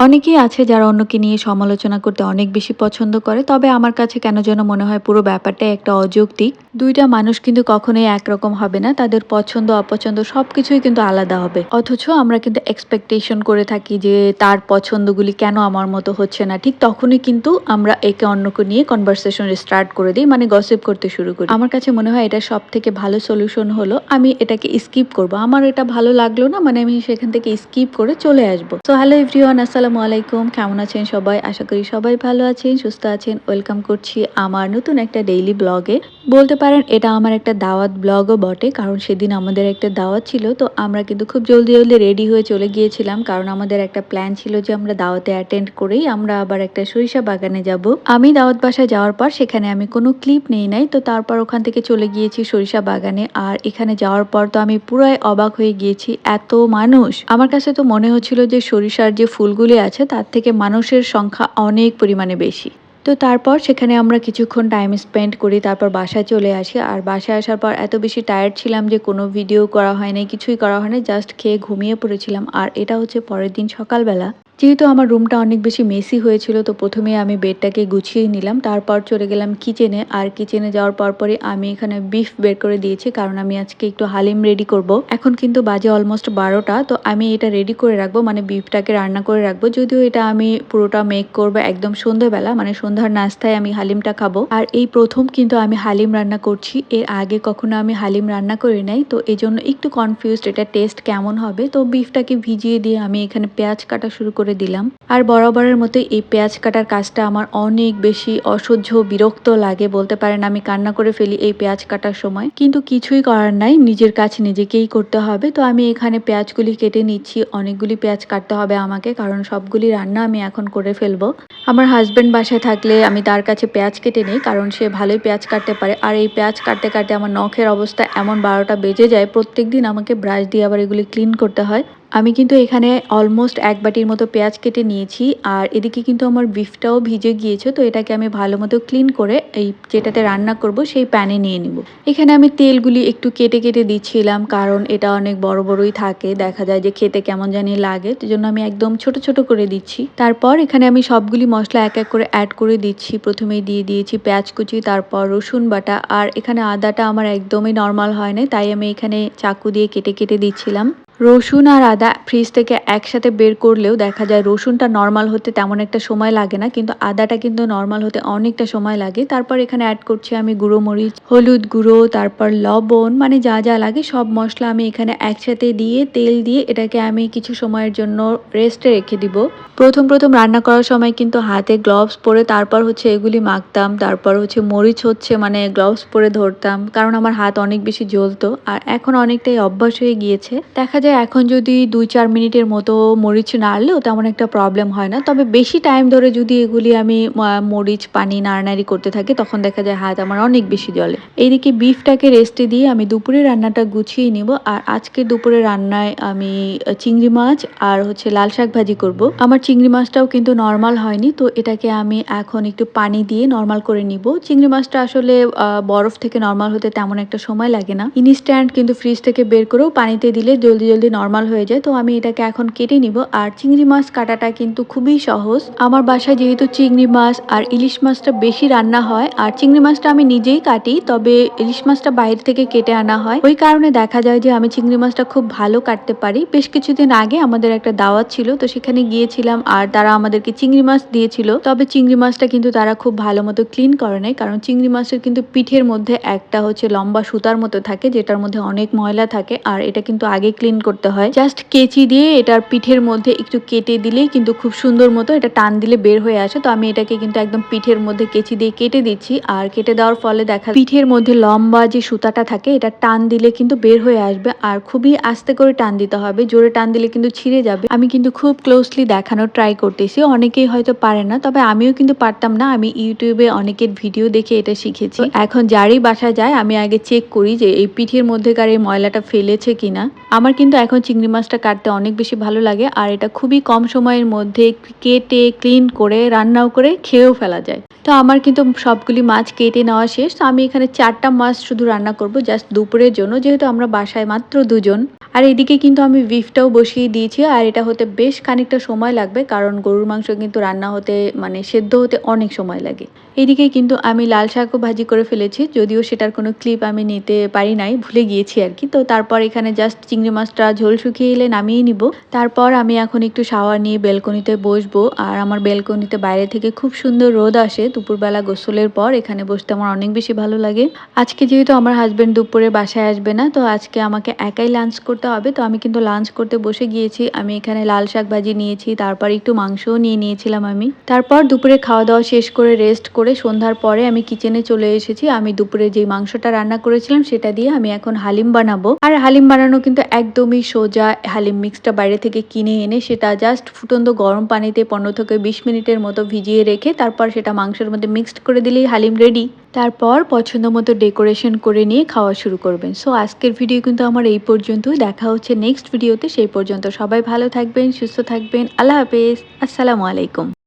অনেকেই আছে যারা অন্যকে নিয়ে সমালোচনা করতে অনেক বেশি পছন্দ করে, তবে আমার কাছে কেন যেন মনে হয় পুরো ব্যাপারটাই একটা অযৌক্তিক। দুইটা মানুষ কিন্তু কখনোই একরকম হবে না, তাদের পছন্দ, অপছন্দ সবকিছুই কিন্তু আলাদা হবে। অথচ আমরা কিন্তু এক্সপেকটেশন করে থাকি যে তার পছন্দগুলি কেন আমার মতো হচ্ছে না। ঠিক তখনই কিন্তু আমরা একে অন্যকে নিয়ে কনভারসেশন স্টার্ট করে দিই মানে গসিপ করতে শুরু করি। আমার কাছে মনে হয় এটা সব থেকে ভালো সলিউশন হলো, আমি এটাকে স্কিপ করব। আমার এটা ভালো লাগল না মানে আমি সেখান থেকে স্কিপ করে চলে আসব। তো হ্যালো এভরিওয়ান আসসালামু আলাইকুম। কেমন আছেন সবাই? আশা করি সবাই ভালো আছেন, সুস্থ আছেন। ওয়েলকাম করছি আমার নতুন একটা ডেইলি ব্লগে। বলতে পারেন, এটা আমার একটা দাওয়াত ব্লগও বটে, কারণ সেদিন আমাদের একটা দাওয়াত ছিল। তো আমরা কিন্তু খুব জলদি জলদি রেডি হয়ে চলে গিয়েছিলাম, কারণ আমাদের একটা প্ল্যান ছিল যে আমরা দাওয়াতে অ্যাটেন্ড করেই আমরা আবার একটা সরিষা বাগানে যাব। আমি দাওয়াত বাসায় যাওয়ার পর সেখানে আমি কোনো ক্লিপ নেই নাই, তো তারপর ওখান থেকে চলে গিয়েছি সরিষা বাগানে। আর এখানে যাওয়ার পর তো আমি পুরাই অবাক হয়ে গিয়েছি, এত মানুষ! আমার কাছে তো মনে হচ্ছিল যে সরিষার যে ফুলগুলি আছে, তার থেকে মানুষের সংখ্যা অনেক পরিমাণে বেশি। তো তারপর সেখানে আমরা কিছুক্ষণ টাইম স্পেন্ড করি, তারপর বাসায় চলে আসি। আর বাসায় আসার পর এত বেশি টায়ার্ড ছিলাম যে কোনো ভিডিও করা হয়নি কিছুই করা হয়নি জাস্ট খেয়ে ঘুমিয়ে পড়েছিলাম। আর এটা হচ্ছে পরের দিন সকালবেলা। যেহেতু আমার রুমটা অনেক বেশি মেসি হয়েছিল, তো প্রথমে আমি বেডটাকে গুছিয়ে নিলাম। তারপর চলে গেলাম কিচেনে আর কিচেনে যাওয়ার পরপরই আমি এখানে বিফ বের করে দিয়েছি, কারণ আমি আজকে একটু হালিম রেডি করব। এখন কিন্তু বাজে অলমোস্ট বারোটা, তো আমি এটা রেডি করে রাখব মানে বিফটাকে রান্না করে রাখব। যদিও এটা আমি পুরোটা মেক করব একদম সন্ধ্যাবেলা মানে সন্ধ্যার নাস্তায় আমি হালিমটা খাব। আর এই প্রথম কিন্তু আমি হালিম রান্না করছি। এর আগে কখনো আমি হালিম রান্না করি নাই, তো এই জন্য একটু কনফিউজড এটা টেস্ট কেমন হবে? তো বিফটাকে ভিজিয়ে দিয়ে আমি এখানে পেঁয়াজ কাটা শুরু করে দিলাম। আর বরাবরের মতো এই পেঁয়াজ কাটার কাজটা আমার অনেক বেশি অসহ্য, বিরক্ত লাগে বলতে পারেন আমি কান্না করে ফেলি এই পেঁয়াজ কাটার সময়। কিন্তু কিছুই করার নাই, নিজের কাজ নিজেকেই করতে হবে। তো আমি এখানে পেঁয়াজগুলি কেটে নিচ্ছি, অনেকগুলি পেঁয়াজ কাটতে হবে আমাকে, কারণ সবগুলি রান্না আমি এখন করে ফেলব। আমার হাজব্যান্ড বাসায় থাকলে আমি তার কাছে পেঁয়াজ কেটে নিই, কারণ সে ভালোই পেঁয়াজ কাটতে পারে। আর এই পেঁয়াজ কাটতে কাটতে আমার নখের অবস্থা এমন বারোটা বেজে যায় প্রত্যেক দিন আমাকে ব্রাশ দিয়ে আবার এগুলি ক্লিন করতে হয়। আমি কিন্তু এখানে অলমোস্ট এক বাটির মতো পেঁয়াজ কেটে নিয়েছি, আর এদিকে কিন্তু আমার বিফটাও ভিজে গিয়েছে, তো এটাকে আমি ভালো মতো ক্লিন করে এই যেটাতে রান্না করব সেই প্যানে নিয়ে নিব। এখানে আমি তেলগুলি একটু কেটে কেটে দিচ্ছিলাম, কারণ এটা অনেক বড় বড়ই থাকে, দেখা যায় যে খেতে কেমন জানি লাগে, তো জন্য আমি একদম ছোট ছোট করে দিচ্ছি। তারপর এখানে আমি সবগুলি মশলা এক এক করে অ্যাড করে দিচ্ছি, প্রথমেই দিয়ে দিয়েছি পেঁয়াজ কুচি, তারপর রসুন বাটা, আর এখানে আদাটা আমার একদমই নর্মাল হয় না তাই আমি এখানে চাকু দিয়ে কেটে কেটে দিচ্ছিলাম। রসুন আর আদা ফ্রিজ থেকে একসাথে বের করলেও দেখা যায় রসুনটা নর্মাল হতে তেমন একটা সময় লাগে না, কিন্তু আদাটা কিন্তু নর্মাল হতে অনেকটা সময় লাগে। তারপর এখানে অ্যাড করছি আমি গুঁড়ো মরিচ, হলুদ গুঁড়ো, তারপর লবণ মানে যা যা লাগে সব মশলা আমি এখানে একসাথে দিয়ে, তেল দিয়ে এটাকে আমি কিছু সময়ের জন্য রেস্টে রেখে দিব। প্রথম প্রথম রান্না করার সময় কিন্তু হাতে গ্লাভস পরে তারপর হচ্ছে এগুলি মাখতাম, তারপর হচ্ছে মরিচ হচ্ছে মানে গ্লাভস পরে ধরতাম, কারণ আমার হাত অনেক বেশি জ্বলতো, আর এখন অনেকটাই অভ্যাস হয়ে গিয়েছে। দেখা যায় এখন যদি দুই, চার মিনিটের মতো মরিচ নাড়লেও তেমন একটা প্রবলেম হয় না। তবে বেশি টাইম ধরে যদি এগুলি আমি মরিচ, পানি, নাড়ানাড়ি করতে থাকি, তখন দেখা যায়, হাত আমার অনেক বেশি জলে এইদিকে বিফটাকে রেস্টে দিয়ে আমি দুপুরে রান্নাটা গুছিয়ে নিব। আর আজকে দুপুরে রান্নায় আমি চিংড়ি মাছ আর হচ্ছে লাল শাক ভাজি করব। আমার চিংড়ি মাছটাও কিন্তু নর্মাল হয়নি, তো এটাকে আমি এখন একটু পানি দিয়ে নর্মাল করে নিব। চিংড়ি মাছটা আসলে বরফ থেকে নর্মাল হতে তেমন একটা সময় লাগে না। ইনস্ট্যান্ট কিন্তু ফ্রিজ থেকে বের করেও পানিতে দিলে জলদি জলদি নর্মাল হয়ে যায়, তো আমি এটাকে এখন কেটে নিব। আর চিংড়ি মাছ কাটাটা কিন্তু খুবই সহজ। আমার বাসায় যেহেতু চিংড়ি মাছ আর ইলিশ মাছটা বেশি রান্না হয়, আর চিংড়ি মাছটা আমি নিজেই কাটি, তবে ইলিশ মাছটা বাইরে থেকে কেটে আনা হয়। ওই কারণে দেখা যায় যে আমি চিংড়ি মাছটা খুব ভালো কাটতে পারি। বেশ কিছুদিন আগে আমাদের একটা দাওয়াত ছিল, তো সেখানে গিয়েছিলাম, আর তারা আমাদেরকে চিংড়ি মাছ দিয়েছিল। তবে চিংড়ি মাছটা কিন্তু তারা খুব ভালো মতো ক্লিন করে নেয়, কারণ চিংড়ি মাছের কিন্তু পিঠের মধ্যে একটা হচ্ছে লম্বা সুতার মতো থাকে, যেটার মধ্যে অনেক ময়লা থাকে, আর এটা কিন্তু আগে ক্লিন করতে হয়। জাস্ট কেচি দিয়ে এটার পিঠের মধ্যে একটু কেটে দিলেই কিন্তু খুব সুন্দর মতো এটা টান দিলে বের হয়ে আসে। তো আমি এটাকে কিন্তু একদম পিঠের মধ্যে কেচি দিয়ে কেটে দিচ্ছি। আর কেটে দেওয়ার ফলে দেখা পিঠের মধ্যে লম্বা যে সুতাটা থাকে এটা টান দিলে কিন্তু বের হয়ে আসবে। আর খুবই আস্তে করে টান দিতে হবে। জোরে টান দিলে কিন্তু ছিঁড়ে যাবে। আমি কিন্তু খুব ক্লোজলি দেখানোর ট্রাই করতেছি। অনেকেই হয়তো পারে না তবে আমিও কিন্তু পারতাম না। আমি ইউটিউবে অনেকের ভিডিও দেখে এটা শিখেছি। এখন যারই বাসা যায় আমি আগে চেক করি যে এই পিঠের মধ্যেকার এই ময়লাটা ফেলেছে কিনা। আমার কিন্তু কিন্তু এখন চিংড়ি মাছটা কাটতে অনেক বেশি ভালো লাগে, আর এটা খুবই কম সময়ের মধ্যে কেটে ক্লিন করে, রান্নাও করে খেয়েও ফেলা যায়। তো আমার কিন্তু সবগুলি মাছ কেটে নেওয়া শেষ। তো আমি এখানে চারটা মাছ শুধু রান্না করব জাস্ট দুপুরের জন্য, যেহেতু আমরা বাসায় মাত্র দুজন। আর এদিকে কিন্তু আমি বিফটাও বসিয়ে দিয়েছি, আর এটা হতে বেশ খানিকটা সময় লাগবে, কারণ গরুর মাংস কিন্তু রান্না হতে মানে সেদ্ধ হতে অনেক সময় লাগে। এদিকে কিন্তু আমি লাল শাকও ভাজি করে ফেলেছি, যদিও সেটার কোনো ক্লিপ আমি নিতে পারি নাই, ভুলে গিয়েছি আর কি। তো তারপর এখানে জাস্ট চিংড়ি মাছটা ঝোল শুকিয়ে এলে নামিয়ে নিব। তারপর আমি এখন একটু শাওয়ার নিয়ে বেলকনিতে বসবো, আর আমার বেলকনিতে বাইরে থেকে খুব সুন্দর রোদ আসে, দুপুরবেলা গোসলের পর এখানে বসতে আমার অনেক বেশি ভালো লাগে। আজকে যেহেতু আমার হাজব্যান্ড দুপুরে বাসায় আসবে না, তো আজকে আমাকে একাই লাঞ্চ করতে হবে, তো আমি কিন্তু লাঞ্চ করতে বসে গিয়েছি। আমি এখানে লাল শাক ভাজি নিয়েছি, তারপর একটু মাংসও নিয়ে নিয়েছিলাম আমি। তারপর দুপুরে খাওয়া দাওয়া শেষ করে রেস্ট করে সন্ধ্যার পরে আমি কিচেনে চলে এসেছি। আমি দুপুরে যে মাংসটা রান্না করেছিলাম সেটা দিয়ে আমি এখন হালিম বানাবো। আর হালিম বানানো কিন্তু একদমই সোজা। হালিম মিক্সটা বাইরে থেকে কিনে এনে সেটা জাস্ট ফুটন্ত গরম পানিতে পনেরো থেকে বিশ মিনিটের মতো ভিজিয়ে রেখে তারপর সেটা মাংসের মধ্যে মিক্সড করে দিলেই হালিম রেডি তারপর পছন্দ মতো ডেকোরেশন করে নিয়ে খাওয়া শুরু করবেন। সো আজকের ভিডিও কিন্তু আমার এই পর্যন্তই। দেখা হচ্ছে নেক্সট ভিডিওতে সেই পর্যন্ত সবাই ভালো থাকবেন, সুস্থ থাকবেন। আল্লাহ হাফেজ। আসসালামু আলাইকুম।